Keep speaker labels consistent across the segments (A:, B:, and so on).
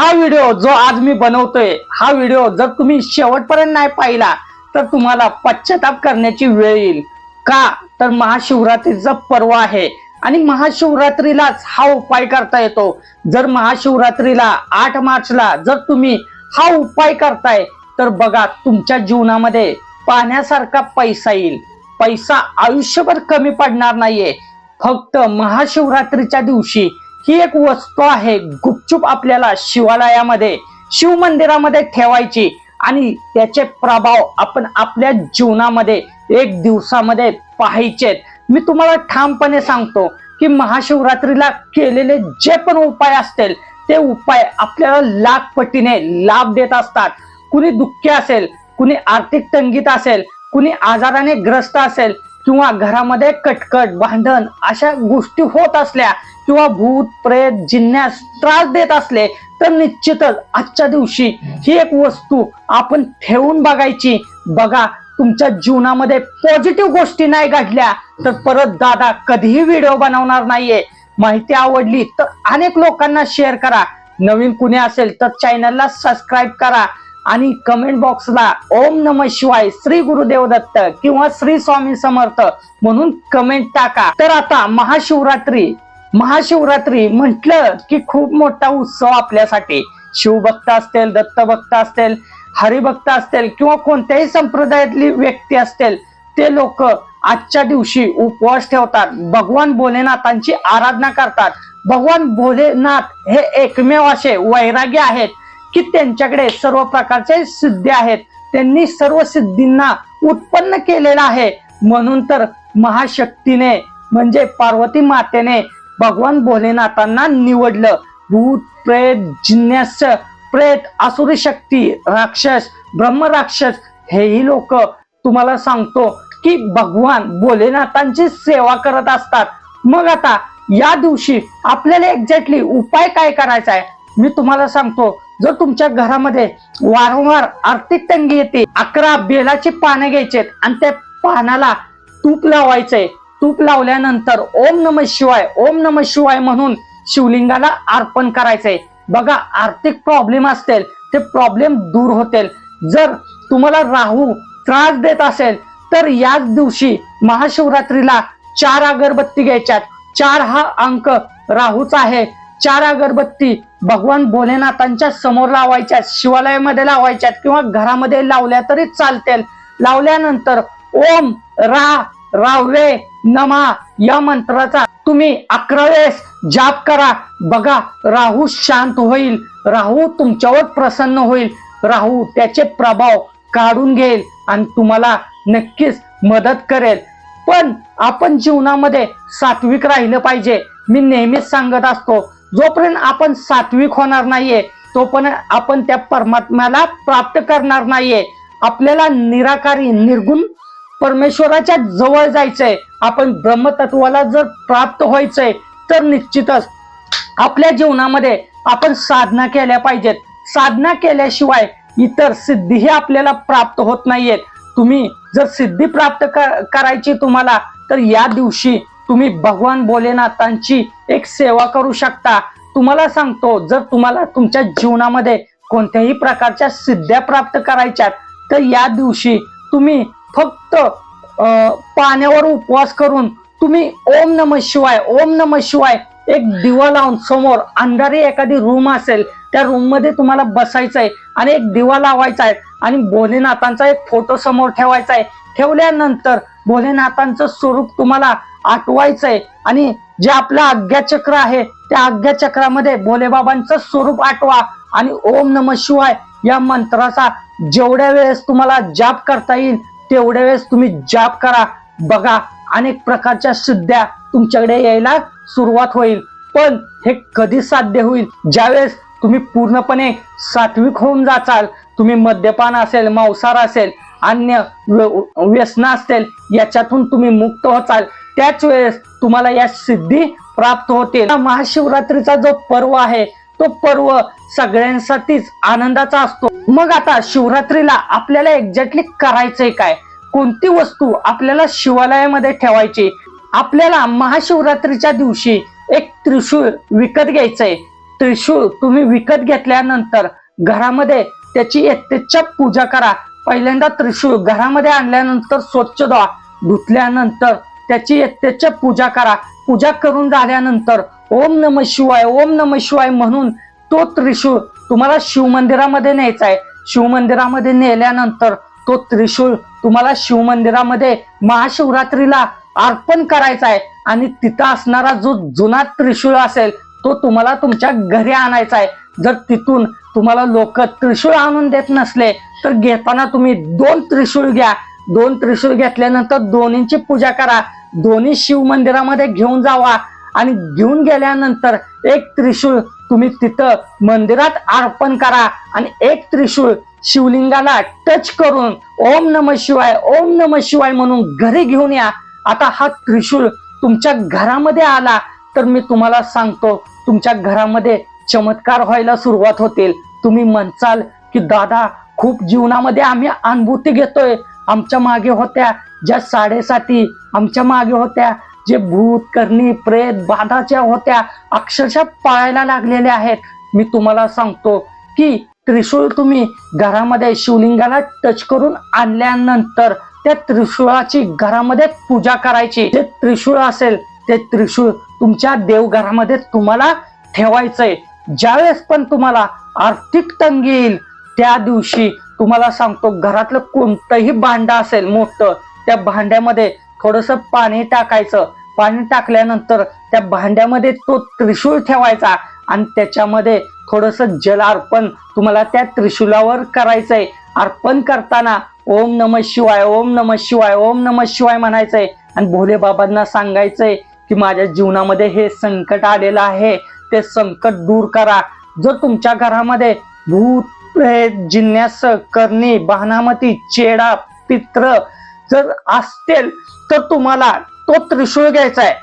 A: हा व्हिडिओ जो आज मी बनवतोय हा व्हिडिओ जर तुम्ही शेवटपर्यंत नाही पाहिला तर तुम्हाला पश्चाताप करण्याची वेळ येईल. का? तर महाशिवरात्रीचा पर्व आहे आणि महाशिवरात्रीलाच हा उपाय करता येतो. जर महाशिवरात्रीला आठ मार्चला जर तुम्ही हा उपाय करताय तर बघा तुमच्या जीवनामध्ये पाण्यासारखा पैसा येईल. पैसा आयुष्यभर कमी पडणार नाहीये. फक्त महाशिवरात्रीच्या दिवशी ही एक वस्तू आहे गुप्त गुपचूप आपल्याला शिवालयामध्ये शिव मंदिरामध्ये ठेवायची आणि त्याचे प्रभाव आपण आपल्या जीवनामध्ये एक दिवसामध्ये पाहायचे मी तुम्हाला ठामपणे सांगतो की महाशिवरात्रीला केलेले जे पण उपाय असतील ते उपाय आपल्याला लाख पटीने लाभ देत असतात. कुणी दुःखी असेल कुणी आर्थिक तंगीत असेल कुणी आजाराने ग्रस्त असेल किंवा घरामध्ये कटकट भांडण अशा गोष्टी होत असल्या किंवा भूत प्रेत जिन्यास त्रास देत असले तर निश्चितच आजच्या दिवशी ही एक वस्तू आपण ठेवून बघायची. बघा तुमच्या जीवनामध्ये पॉझिटिव्ह गोष्टी नाही घडल्या तर परत दादा कधीही व्हिडिओ बनवणार नाहीये. माहिती आवडली तर अनेक लोकांना शेअर करा. नवीन कुणी असेल तर चॅनलला सबस्क्राईब करा. आणि कमेंट बॉक्सला ओम नम शिवाय श्री गुरुदेव दत्त किंवा श्री स्वामी समर्थ म्हणून कमेंट टाका. तर आता महाशिवरात्री. महाशिवरात्री म्हटलं की खूप मोठा उत्सव आपल्यासाठी. शिवभक्त असतील दत्तभक्त असतील हरिभक्त असतील किंवा कोणत्याही संप्रदायातली व्यक्ती असतील ते लोक आजच्या दिवशी उपवास ठेवतात. भगवान भोलेनाथांची आराधना करतात. भगवान भोलेनाथ हे एकमेव असे वैराग्य आहेत. की त्यांच्याकडे सर्व प्रकारचे सिद्धी आहेत. त्यांनी सर्व सिद्धींना उत्पन्न केलेलं आहे. म्हणून तर महाशक्तीने म्हणजे पार्वती मातेने भगवान भोलेनाथांना निवडलं. भूत प्रेत जिन्यास प्रेत असुरी शक्ती राक्षस ब्रह्म राक्षस हेही लोक तुम्हाला सांगतो की भगवान भोलेनाथांची सेवा करत असतात. मग आता या दिवशी आपल्याला एक्झॅक्टली उपाय काय करायचा आहे? मी तुम्हाला सांगतो जर तुमच्या घरामध्ये वारंवार आर्थिक तंगी येते अकरा बेलाची पानं घ्यायचे आणि त्या पानाला तूप लावायचंय. तूप लावल्यानंतर ओम नम शिवाय ओम नम शिवाय म्हणून शिवलिंगाला अर्पण करायचंय. बघा आर्थिक प्रॉब्लेम असतील ते प्रॉब्लेम दूर होतील. जर तुम्हाला राहू त्रास देत असेल तर याच दिवशी महाशिवरात्रीला चार अगरबत्ती घ्यायच्यात. चार हा अंक राहूचा आहे. चार अगरबत्ती भगवान भोलेनाथांच्या समोर लावायच्यात शिवालयामध्ये लावायच्यात किंवा घरामध्ये लावल्या तरी चालतील. लावल्यानंतर ओम रा राववे नमा या मंत्राचा तुम्ही अकरा वेळेस जाप करा. बघा राहू शांत होईल. राहू तुमच्यावर प्रसन्न होईल. राहू त्याचे प्रभाव काढून घेईल आणि तुम्हाला नक्कीच मदत करेल. पण आपण जीवनामध्ये सात्विक राहिलं पाहिजे. मी नेहमीच सांगत असतो जोपर्यंत आपण सात्विक होणार नाहीये तोपर्यंत आपण त्या परमात्म्याला प्राप्त करणार नाहीये. आपल्याला निराकारी निर्गुण परमेश्वराच्या जवळ जायचंय. आपण ब्रह्मतत्वाला जर प्राप्त व्हायचंय तर निश्चितच आपल्या जीवनामध्ये आपण साधना केल्या पाहिजेत. साधना केल्याशिवाय इतर सिद्धीही आपल्याला प्राप्त होत नाहीयेत. तुम्ही जर सिद्धी प्राप्त करायची तुम्हाला तर या दिवशी तुम्ही भगवान भोलेनाथांची एक सेवा करू शकता. तुम्हाला सांगतो जर तुम्हाला तुमच्या जीवनामध्ये कोणत्याही प्रकारच्या सिद्ध्या प्राप्त करायच्यात तर या दिवशी तुम्ही फक्त पाण्यावर उपवास करून तुम्ही ओम नम शिवाय ओम नम शिवाय एक दिवा लावून समोर अंधारी एखादी रूम असेल त्या रूममध्ये तुम्हाला बसायचंय आणि एक दिवा लावायचा आहे आणि भोलेनाथांचा एक फोटो समोर ठेवायचा आहे ठेवल्यानंतर भोलेनाथांचं स्वरूप तुम्हाला आठवायचंय आणि जे आपलं आज्ञाचक्र आहे त्या आज्ञाचक्रामध्ये भोलेबाबांचं स्वरूप आठवा आणि ओम नम शिवाय या मंत्राचा जेवढ्या वेळेस तुम्हाला जाप करता येईल तेवढ्या वेळेस तुम्ही जाप करा. बघा अनेक प्रकारच्या सिद्ध्या तुमच्याकडे यायला सुरुवात होईल. पण हे कधी साध्य होईल? ज्यावेळेस तुम्ही पूर्णपणे सात्विक होऊन जाचाल तुम्ही मद्यपान असेल मांसाहार असेल अन्य व्यसन असेल याच्यातून तुम्ही मुक्त होचाल. त्याच वेळेस तुम्हाला या सिद्धी प्राप्त होतील. महाशिवरात्रीचा जो पर्व आहे तो पर्व सगळ्यांसाठीच आनंदाचा असतो. मग आता शिवरात्रीला आपल्याला एक्झॅक्टली करायचंय काय? कोणती वस्तू आपल्याला शिवालयामध्ये ठेवायची? आपल्याला महाशिवरात्रीच्या दिवशी एक त्रिशूळ विकत घ्यायचंय. त्रिशूळ तुम्ही विकत घेतल्यानंतर घरामध्ये त्याची यथेच्छा पूजा करा. पहिल्यांदा त्रिशूळ घरामध्ये आणल्यानंतर स्वच्छ धुवा. धुतल्यानंतर त्याची यथेच्छा पूजा करा. पूजा करून झाल्यानंतर ओम नम शिवाय ओम नम शिवाय म्हणून तो त्रिशूळ तुम्हाला शिवमंदिरामध्ये न्यायचा आहे. शिवमंदिरामध्ये नेल्यानंतर तो त्रिशूळ तुम्हाला शिवमंदिरामध्ये महाशिवरात्रीला अर्पण करायचा आहे. आणि तिथं असणारा जो जुना त्रिशूळ असेल तो तुम्हाला तुमच्या घरी आणायचा आहे. जर तिथून तुम्हाला लोक त्रिशूळ आणून देत नसले तर घेताना तुम्ही दोन त्रिशूळ घ्या. दोन त्रिशूळ घेतल्यानंतर दोन्हींची पूजा करा. दोन्ही शिव मंदिरामध्ये घेऊन जावा. आणि घेऊन गेल्यानंतर एक त्रिशूळ तुम्ही तिथं मंदिरात अर्पण करा. आणि एक त्रिशूळ शिवलिंगाला टच करून ओम नम शिवाय ओम नम शिवाय म्हणून घरी घेऊन या. आता हा त्रिशूळ तुमच्या घरामध्ये आला तर मी तुम्हाला सांगतो तुमच्या घरामध्ये चमत्कार व्हायला सुरुवात होतील. तुम्ही म्हणचाल की दादा खूप जीवनामध्ये आम्ही अनुभूती घेतोय. आमच्या मागे होत्या ज्या साडेसाती आमच्या मागे होत्या जे भूत करणी प्रेत बाधाच्या होत्या अक्षरशः पाळायला लागलेल्या आहेत. मी तुम्हाला सांगतो की त्रिशूळ तुम्ही घरामध्ये शिवलिंगाला टच करून आणल्यानंतर त्या त्रिशूळाची घरामध्ये पूजा करायची. जे त्रिशूळ असेल ते त्रिशूळ तुमच्या देवघरामध्ये तुम्हाला ठेवायचंय. ज्यावेळेस पण तुम्हाला आर्थिक तंगी येईल त्या दिवशी तुम्हाला सांगतो घरातलं कोणतंही भांड असेल मोठं त्या भांड्यामध्ये थोडस पाणी टाकायचं. पाणी टाकल्यानंतर त्या भांड्यामध्ये तो त्रिशूळ ठेवायचा आणि त्याच्यामध्ये थोडस जल अर्पण तुम्हाला त्या त्रिशूलावर करायचंय. अर्पण करताना ओम नम शिवाय ओम नम शिवाय ओम नम शिवाय म्हणायचंय. आणि भोले बाबांना सांगायचंय की माझ्या जीवनामध्ये हे संकट आलेलं आहे. ते संकट दूर करा. जर तुमच्या घरामध्ये भूत जिन्यास करणी बहनामती चेडा पित्र जर असतील तर तुम्हाला तो त्रिशूळ घ्यायचा आहे.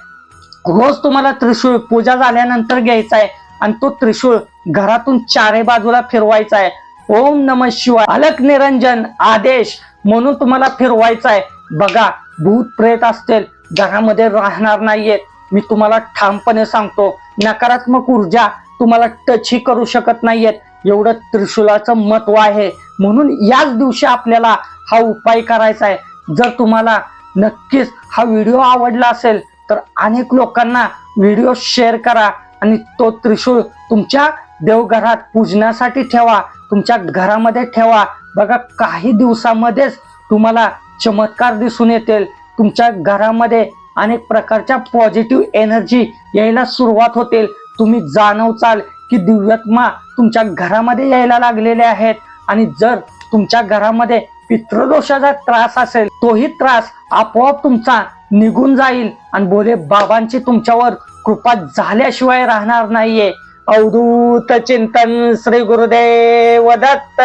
A: रोज तुम्हाला त्रिशूळ पूजा झाल्यानंतर घ्यायचा आहे आणि तो त्रिशूळ घरातून चारे बाजूला फिरवायचा आहे. ओम नम शिवाय. अलक निरंजन आदेश म्हणून तुम्हाला फिरवायचा आहे. बघा भूत प्रेत असतील घरामध्ये राहणार नाहीयेत. मी तुम्हाला ठामपणे सांगतो नकारात्मक ऊर्जा तुम्हाला टचही करू शकत नाहीयेत. एवढं त्रिशूलाचं महत्त्व आहे. म्हणून याच दिवशी आपल्याला हा उपाय करायचा आहे. जर तुम्हाला नक्कीच हा व्हिडिओ आवडला असेल तर अनेक लोकांना व्हिडिओ शेअर करा आणि तो त्रिशूळ तुमच्या देवघरात पूजण्यासाठी ठेवा तुमच्या घरामध्ये ठेवा. बघा काही दिवसामध्येच तुम्हाला चमत्कार दिसून येतील. तुमच्या घरामध्ये अनेक प्रकारच्या पॉझिटिव्ह एनर्जी यायला सुरुवात होतील. तुम्ही जाणवचाल की दिव्यात्मा तुमच्या घरामध्ये यायला लागलेले आहेत. आणि जर तुमच्या घरामध्ये पितृदोषाचा त्रास असेल तोही त्रास आपोआप तुमचा निघून जाईल. आणि बोले बाबांची तुमच्यावर कृपा झाल्याशिवाय राहणार नाहीये. अवधूत चिंतन श्री गुरुदेव दत्त.